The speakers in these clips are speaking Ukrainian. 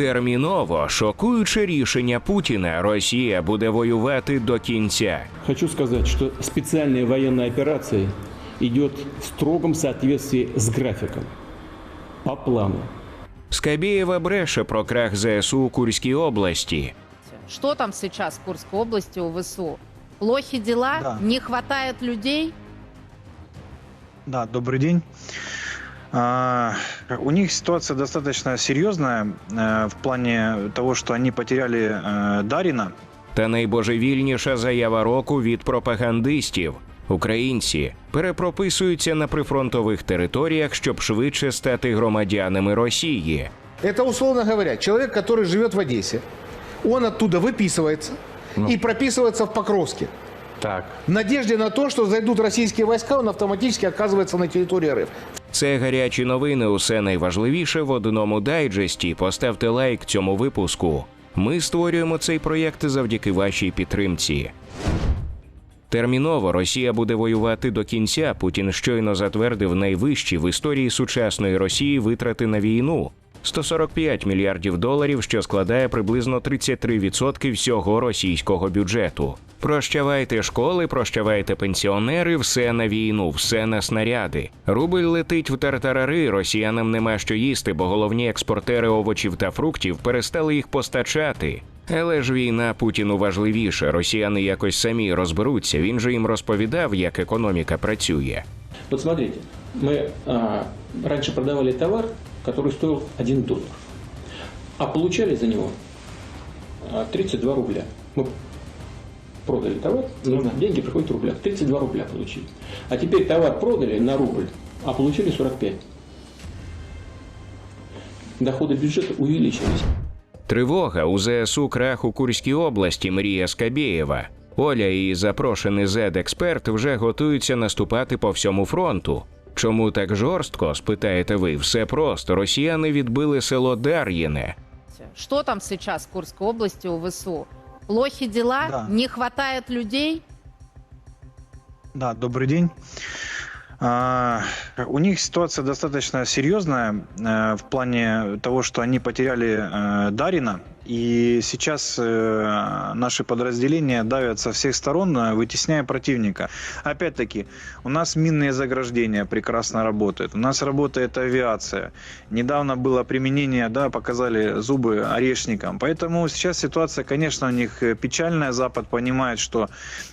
Терміново шокуюче рішення Путіна Росія буде воювати до кінця. Хочу сказать, что специальная военная операция идет в строгом соответствии с графиком, по плану. Скабєєва бреше про крах ЗСУ у Курській області. Что там сейчас в Курской области у ВСУ? Плохи дела? Да. Не хватает людей? Да, добрый день. А, У них ситуация достаточно серьезная э, в плане того, что они потеряли э, Дарина. Та найбожевільніша заява року від пропагандистів. Українці перепрописуються на прифронтових територіях, щоб швидше стати громадянами Росії. Это, условно говоря, человек, который живет в Одессе, он оттуда выписывается и прописывается в Покровске. Так. В надежде на то, что зайдут российские войска, он автоматически оказывается на территории РФ. Це гарячі новини. Усе найважливіше в одному дайджесті. Поставте лайк цьому випуску. Ми створюємо цей проєкт завдяки вашій підтримці. Терміново Росія буде воювати до кінця. Путін щойно затвердив найвищі в історії сучасної Росії витрати на війну. 145 мільярдів доларів, що складає приблизно 33% всього російського бюджету. Прощавайте школи, прощавайте пенсіонери, все на війну, все на снаряди. Рубль летить в тартарари. Росіянам нема що їсти, бо головні експортери овочів та фруктів перестали їх постачати. Але ж війна Путіну важливіше. Росіяни якось самі розберуться. Він же їм розповідав, як економіка працює. Вот смотрите, мы а, раньше продавали товар, который стоил 1 доллар, а получали за него а, 32 рубля. Мы продали товар, но деньги приходят в рублях. 32 рубля получили. А теперь товар продали на рубль, а получили 45. Доходы бюджета увеличились. Тривога у ЗСУ крах у Курській області мрія Скабєєва. Оля і запрошений зед-експерт вже готуються наступати по всьому фронту. Чому так жорстко? спитаєте ви. Все просто. Росіяни відбили село Дар'їне. Что там сейчас в Курской области у ВСУ? Плохи дела? Да. Не хватает людей? Да, добрый день. А, У них ситуация достаточно серьезная э, в плане того, что они потеряли э, Дарина. И сейчас э, наши подразделения давят со всех сторон, э, вытесняя противника. Опять-таки, у нас минные заграждения прекрасно работают. У нас работает авиация. Недавно было применение, да, показали зубы орешникам. Поэтому сейчас ситуация, конечно, у них э, печальная. Запад понимает, что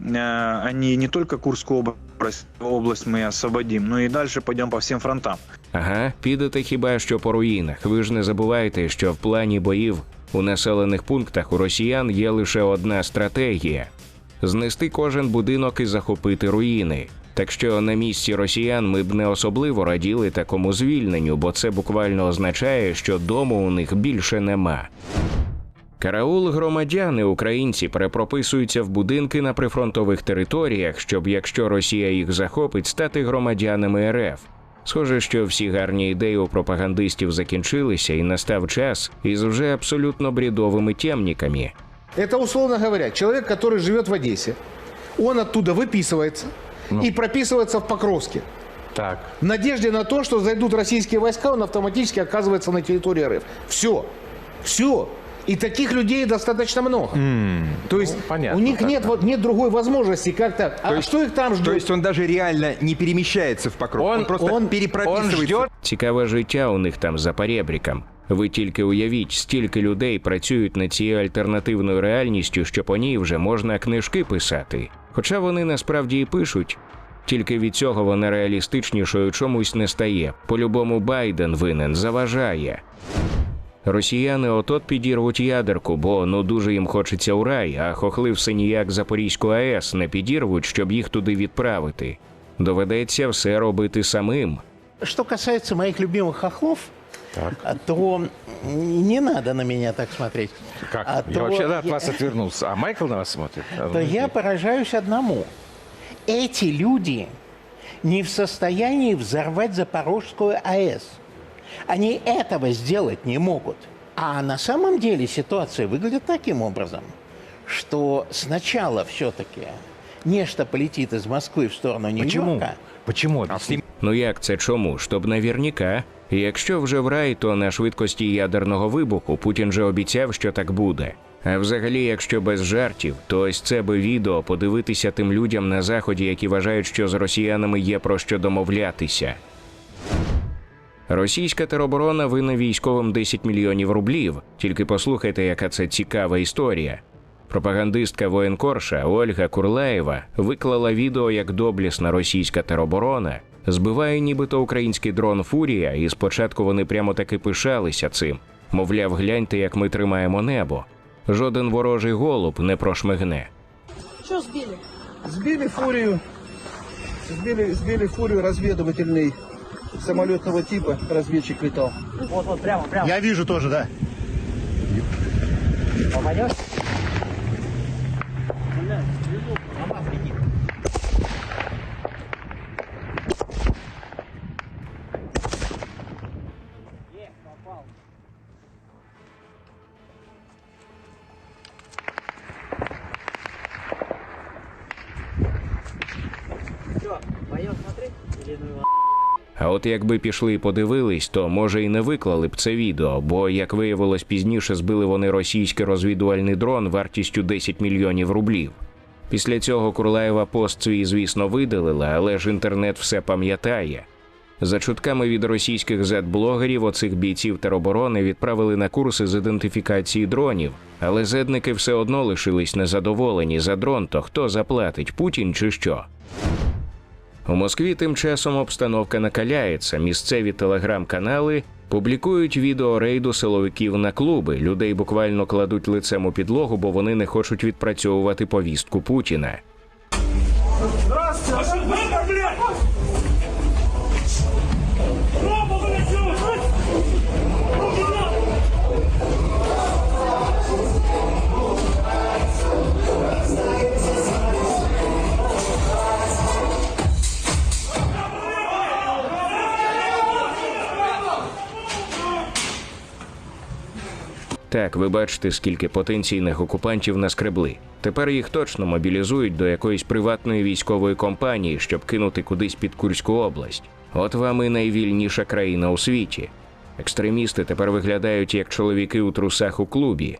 они не только Курскую область, область мы освободим, но и дальше пойдем по всем фронтам. Ага, підете хіба що по руїнах. Ви ж не забувайте, що в плані боїв у населених пунктах у росіян є лише одна стратегія знести кожен будинок і захопити руїни. Так що на місці росіян ми б не особливо раділи такому звільненню, бо це буквально означає, що дому у них більше нема. Караул громадяни українці перепрописуються в будинки на прифронтових територіях, щоб якщо Росія їх захопить, стати громадянами РФ. Схоже, що всі гарні ідеї у пропагандистів закінчилися, і настав час із вже абсолютно брідовими темниками. Это, условно говоря, человек, который живет в Одессе, он оттуда выписывается и прописывается в Покровске. Так. В надежде на то, что зайдут российские войска, он автоматически оказывается на территории РФ. Все. Все. И таких людей достаточно много. То есть понятно, у них так, нет, да. вот, нет другой возможности как-то. А есть- что их там ждет? То есть он даже реально не перемещается в покров. Он, Он- просто он- перепрописывается. Он ждет Цікаве життя у них там за перебріком. Ви тільки уявіть, стільки людей працюють над цією альтернативною реальністю, що по ній вже можна книжки писати. Хоча вони насправді і пишуть. Тільки від цього вона реалістичнішою чомусь не стає. По-любому Байден винен заважає. Росіяни от-от підірвуть ядерку, бо ну дуже їм хочеться у рай, а хохли все ніяк Запорізьку АЕС не підірвуть, щоб їх туди відправити. Доведеться все робити самим. Что касается моих любимых хохлов, Так. а, то м, не надо на меня так смотреть. Как? А я то вообще от я- вас отвернулся. А Майкл на вас смотрит? А, То ну, я поражаюсь одному. Эти люди не в состоянии взорвать Запорожскую АЭС. Они этого сделать не могут. А на самом деле ситуация выглядит таким образом, что сначала все-таки нечто полетит из Москвы в сторону Почему? Нью-Йорка, Почему? Если Ну як це чому? Щоб наверняка. І Якщо вже в рай, то на швидкості ядерного вибуху Путін же обіцяв, що так буде. А взагалі, якщо без жартів, то ось це би відео подивитися тим людям на заході, які вважають, що з росіянами є про що домовлятися. Російська тероборона винна військовим 10 мільйонів рублів. Тільки послухайте, яка це цікава історія. Пропагандистка воєнкорша Ольга Курлаєва виклала відео, як доблісна російська тероборона збиває нібито український дрон Фурія, і спочатку вони прямо таки пишалися цим. Мовляв, гляньте, як ми тримаємо небо. Жоден ворожий голуб не прошмигне. Сбили фурию, сбили, сбили фурию разведывательный самолетного типа, разведчик летал. Вот, вот, прямо, прямо. Я вижу тоже, да. А от якби пішли і подивились, то може і не виклали б це відео, бо, як виявилось пізніше, збили вони російський розвідувальний дрон вартістю 10 мільйонів рублів. Після цього Курлаєва пост свій, звісно, видалила, але ж інтернет все пам'ятає. За чутками від російських зет-блогерів оцих бійців тероборони відправили на курси з ідентифікації дронів, але зедники все одно лишились незадоволені за дрон, то хто заплатить Путін чи що. У Москві тим часом обстановка накаляється. Місцеві телеграм-канали публікують відео рейду силовиків на клуби. Людей буквально кладуть лицем у підлогу, бо вони не хочуть відпрацьовувати повістку Путіна. Так, ви бачите, скільки потенційних окупантів наскребли. Тепер їх точно мобілізують до якоїсь приватної військової компанії, щоб кинути кудись під Курську область. От вам і найвільніша країна у світі. Екстремісти тепер виглядають як чоловіки у трусах у клубі.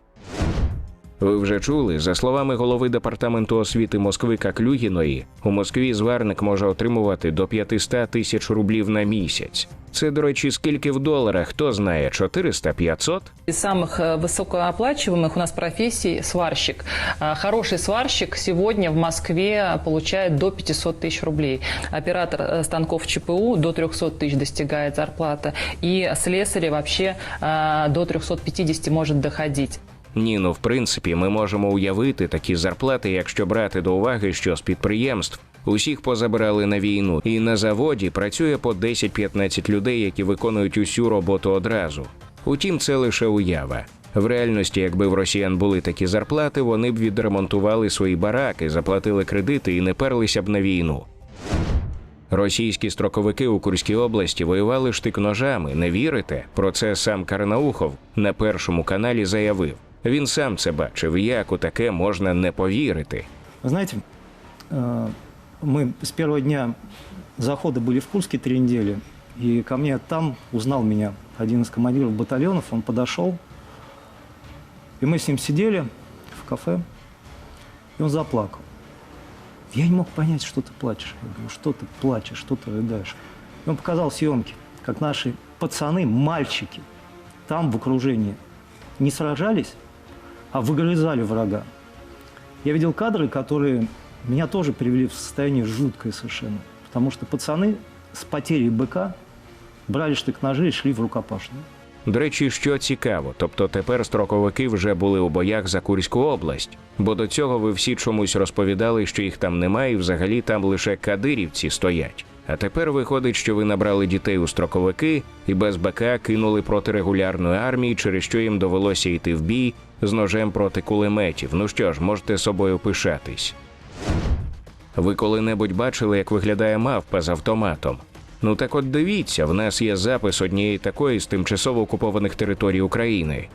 Ви вже чули, за словами голови департаменту освіти Москви Каклюгіної, у Москві зварник може отримувати до 500 тисяч рублів на місяць. Це, до речі, скільки в доларах, хто знає, 400-500? Из самых э, высокооплачиваемых у нас профессий сварщик. А, Хороший сварщик сегодня в Москве получает до 500 тысяч рублей. Оператор э, станков ЧПУ до 300 тысяч достигает зарплата. И слесарь вообще а, до 350 может доходить. Ні, ну в принципі, ми можемо уявити такі зарплати, якщо брати до уваги, що з підприємств усіх позабирали на війну, і на заводі працює по 10-15 людей, які виконують усю роботу одразу. Утім, це лише уява. В реальності, якби в росіян були такі зарплати, вони б відремонтували свої бараки, заплатили кредити і не перлися б на війну. Російські строковики у Курській області воювали штик-ножами. Не вірите? Про це сам Карнаухов на першому каналі заявив. Він сам це бачив, як у таке можна не повірити. Вы знаете, э, мы с первого дня захода были в Курске три недели, и ко мне там узнал меня один из командиров батальонов, он подошел, и мы с ним сидели в кафе, и он заплакал. Я не мог понять, что ты плачешь. Я говорю, что ты плачешь, что ты рыдаешь. И он показал съемки, как наши пацаны, мальчики, там в окружении не сражались, а выгрызали врага. Я видел кадры, которые меня тоже привели в состояние жуткое совершенно. Потому что пацаны с потерей быка брали штык-ножи и шли в рукопашную. До речі, що цікаво, тобто тепер строковики вже були у боях за Курську область, бо до цього ви всі чомусь розповідали, що їх там немає, і взагалі там лише кадирівці стоять. А тепер виходить, що ви набрали дітей у строковики і без БК кинули проти регулярної армії, через що їм довелося йти в бій з ножем проти кулеметів. Ну що ж, можете собою пишатись. Ви коли-небудь бачили, як виглядає мавпа з автоматом? Ну так от дивіться, в нас є запис однієї такої з тимчасово окупованих територій України.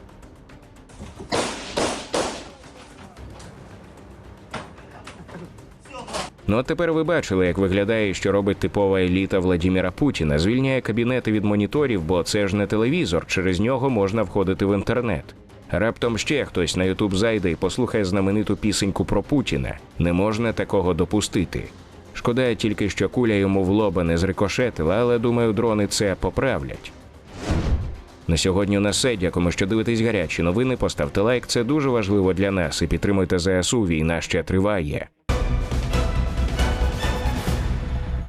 Ну от тепер ви бачили, як виглядає, що робить типова еліта Владіміра Путіна. Звільняє кабінети від моніторів, бо це ж не телевізор, через нього можна входити в інтернет. Раптом ще хтось на Ютуб зайде і послухає знамениту пісеньку про Путіна. Не можна такого допустити. Шкода тільки, що куля йому в лоба не зрикошетила, але думаю, дрони це поправлять. На сьогодні у нас. Дякуємо, що дивитесь гарячі новини. Поставте лайк, це дуже важливо для нас. І підтримуйте ЗСУ. Війна ще триває.